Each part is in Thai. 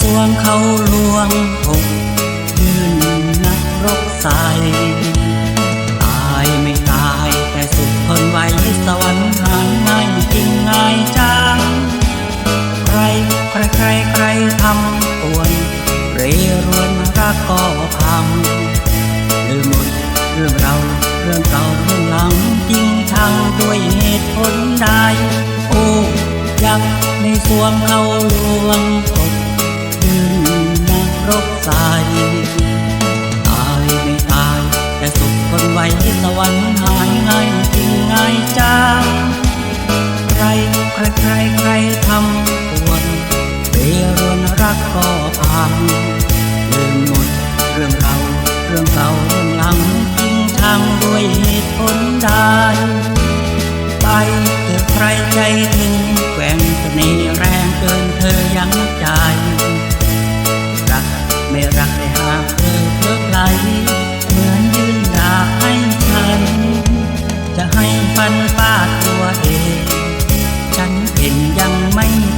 สวงเขาลวงอกยืนนักรบใสตายไม่ตายแต่สุขทนไว้สวรรค์หายง่ายจริงง่ายจัง ใครใครใครใครทำป่วนเรรวนรักก็พังลืมหมดเรื่องเราเรื่องเก่าเรื่องหลังจริงชังด้วยเหตุผลใดโอ้ยักษ์ในสวงเขาลวงอกยืน รกใสตายไม่ตาย แต่สุขคนไว้สวรรค์หายง่ายจริงง่ายจังใครใครใครใครทำปวนเรรวนรักก็พังลืมหมดเรื่องเราเรื่องเรา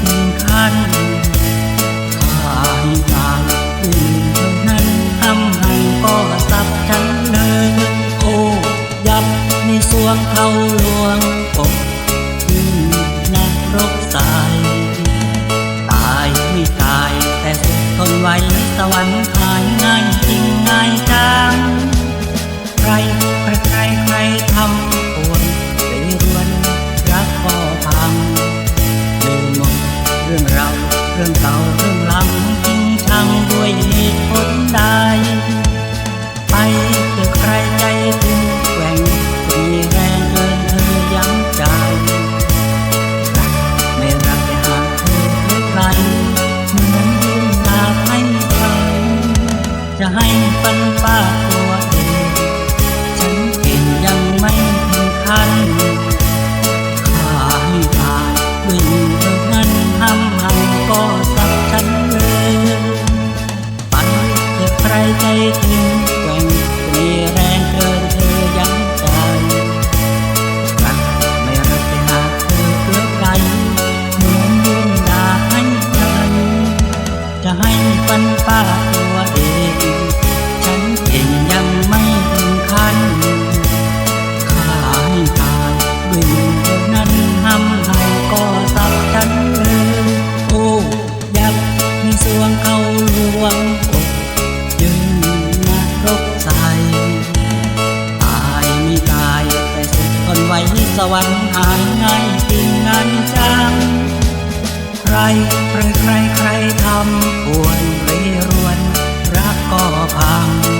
ถึงขั้นข้าให้ตายดึงเท่านั้นทำให้ก็สับฉันเลยโอ้ยับในสวงเขาหลวงอกยืนนักรบสาย ตายไม่ตายแต่สุดทนไว้สวรรค์หายง่ายจริงง่ายจังใครใครใครใครทำ เรื่องเก่าเรื่องหลังทิ้งชังด้วยเหตุผลใดไป ใครใจถึงแกว่งมีแรงเกินเธอยังใจรักไม่รักแต่หากเธอเลือกใครเหมือนยืนดาให้ฉันจะให้ปันป้าตัวเอง สวรรค์หายง่ายจริงง่ายจัง ใครใครใครใครทำปวนเรรวนรักก็พัง